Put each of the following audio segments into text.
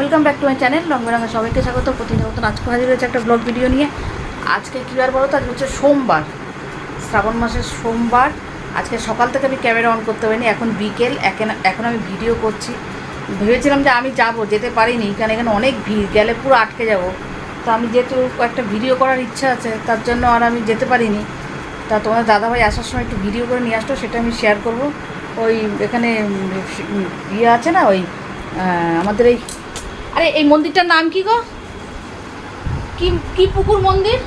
Welcome back to my channel রং বেরঙে সবাইকে স্বাগত। প্রতিনিয়ত আজকে হাজির হয়েছে একটা ব্লগ ভিডিও নিয়ে। আজকে কী বার বলো তো? আজকে হচ্ছে সোমবার। শ্রাবণ মাসের সোমবার। আজকে সকাল থেকে আমি ক্যামেরা অন করতে পারিনি। এখন বিকেল। এখন আমি ভিডিও করছি। ভেবেছিলাম যে আমি যাব, যেতে পারিনি। কারণ এখানে অনেক ভিড়। গেলে পুরো আটকে যাব। তো আমি যেহেতু একটা ভিডিও করার ইচ্ছা আছে, তার জন্য আর আমি যেতে পারিনি। তা তোমার দাদাভাই আসার সময় একটু ভিডিও করে নিয়ে আসতো সেটা আমি শেয়ার করব। ওই এখানে ইয়ে আছে না? ওই আমাদের এই আরে এই মন্দিরটার নাম কি গো? কি কি পুকুর মন্দির?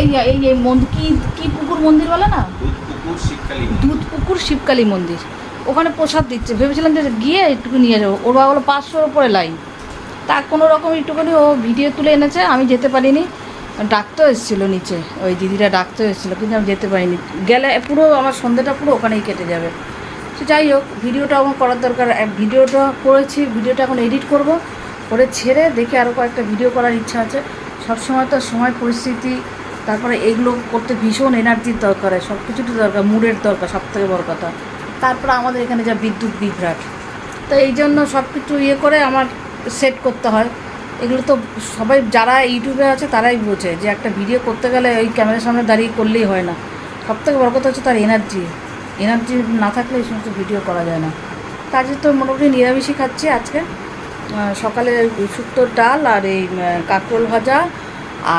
এই এই এই মন্দির কি কি পুকুর মন্দির বলে না? দুধ পুকুর শিবকালী মন্দির। ওখানে প্রসাদ দিচ্ছে। ভেবেছিলাম যে গিয়ে একটু নিয়ে যাব। ওর বাবা হলো পাঁচশোর উপরে লাইন তা কোনো রকম একটুখানি ও ভিডিও তুলে এনেছে। আমি যেতে পারিনি। ডাকতেও এসেছিল নিচে। ওই দিদিরা ডাকতেও এসেছিল কিন্তু আমি যেতে পারিনি। গেলে পুরো আমার সন্ধ্যেটা পুরো ওখানেই কেটে যাবে। সে যাই হোক, ভিডিওটা আমার করার দরকার ভিডিওটা করেছি, ভিডিওটা এখন এডিট করব, করে ছেড়ে দেখে আরও কয়েকটা ভিডিও করার ইচ্ছা আছে। সবসময় তো সময়, পরিস্থিতি, তারপরে এগুলো করতে ভীষণ এনার্জির দরকার হয় সব কিছুরই দরকার মুডের দরকার সব থেকে বড় কথা। তারপরে আমাদের এখানে যা বিদ্যুৎ বিভ্রাট, তো এই জন্য সব কিছু ইয়ে করে আমার সেট করতে হয়। এগুলো তো সবাই যারা ইউটিউবে আছে, তারাই বোঝে যে একটা ভিডিও করতে গেলে ওই ক্যামেরার সামনে দাঁড়িয়ে করলেই হয় না। সব থেকে বড় কথা হচ্ছে তার এনার্জি এনার্জি না থাকলে এই সমস্ত ভিডিও করা যায় না। কাজে তো মোটামুটি নিরামিষই খাচ্ছি আজকে। সকালে শুক্তোর ডাল আর এই কাঁকরোল ভাজা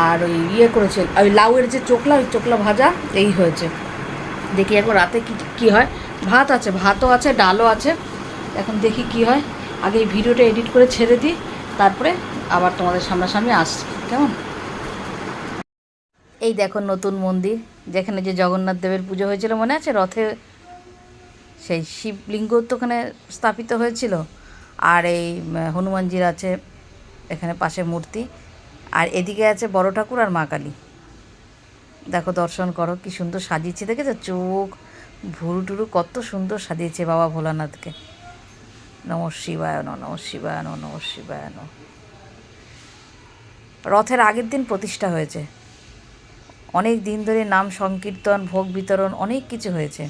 আর ওই ইয়ে করেছে, ওই লাউয়ের যে চোকলা, ওই চোকলা ভাজা, এই হয়েছে। দেখি এখন রাতে কী কী হয়। ভাত আছে, ভাতও আছে, ডালও আছে। এখন দেখি কি হয়। আগে এই ভিডিওটা এডিট করে ছেড়ে দিই, তারপরে আবার তোমাদের সামনাসামনি আসছি। কেমন? এই দেখো নতুন মন্দির, যেখানে যে জগন্নাথ দেবের পুজো হয়েছিল, মনে আছে? রথে সেই শিবলিঙ্গ তো ওখানে স্থাপিত হয়েছিল। আর এই হনুমানজির আছে এখানে পাশে মূর্তি। আর এদিকে আছে বড় ঠাকুর আর মা কালী। দেখো দর্শন করো, কি সুন্দর সাজিয়েছে। দেখেছ? চোখ ভুরু টুরু কত সুন্দর সাজিয়েছে বাবা ভোলানাথকে। নম শিবায় ন নম শিবায় ন নম শিবায় রথের আগের দিন প্রতিষ্ঠা হয়েছে। অনেক দিন ধরে নাম সংকীর্তন, ভোগ বিতরণ, অনেক কিছু হয়েছে।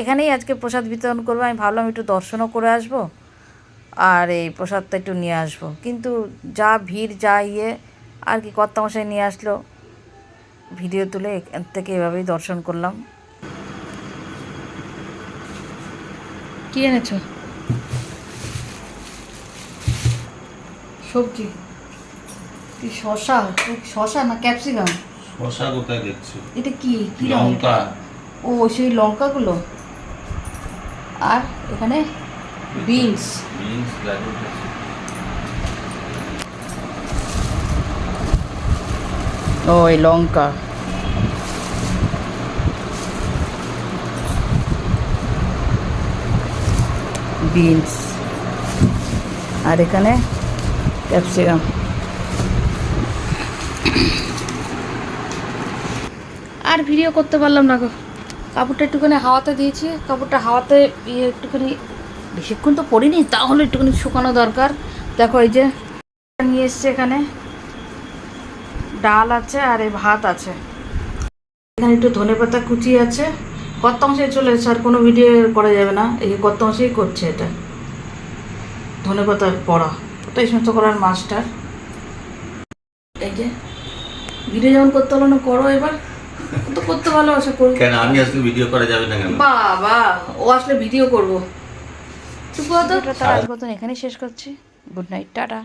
এখানেই আজকে প্রসাদ বিতরণ করব। আমি ভাবলাম একটু দর্শনও করে আসব আর এই প্রসাদটা একটু নিয়ে আসব। কিন্তু যা ভিড়, যা ইয়ে আর কি কর্তামশাই নিয়ে আসলো, ভিডিও তুলে এখান থেকে এভাবেই দর্শন করলাম। কি এনেছো? সবজি। শশা শশা না ক্যাপসিকাম? শশা কোথায় দেখছ। এটা কি? কি লঙ্কা। ও সেই লঙ্কাগুলো? আর এখানে বিনস। বিনস ও এই লঙ্কা। বিনস। আর এখানে ক্যাপসিকাম। আর ভিডিও করতে পারলাম না গো। কাপড়টা একটুখানি হাওয়াতে দিয়েছি, কাপড়টা হাওয়াতে ইয়ে একটুখানি বেশিক্ষণ তো পরিনি, তাহলে একটুখানি শুকানো দরকার। দেখো এই যে নিয়ে এসছে এখানে। ডাল আছে আর এই ভাত আছে। এখানে একটু ধনে পাতা কুচি আছে। কত অংশে চলে এসেছে, আর কোনো ভিডিও করা যাবে না। এই কত অংশেই করছে এটা। ধনে পাতার পড়া ওটাই সমস্ত করার মাস্টার এই যে ভিডিও যেমন করতে হলো না, করো এবার। তো করতে ভালোবাসা করব কেন? আমি আসলে ভিডিও করা যাবে না কেন? বাবা ও আসলে ভিডিও করব। তার আজ মতন এখানেই শেষ করছি। Good night tata.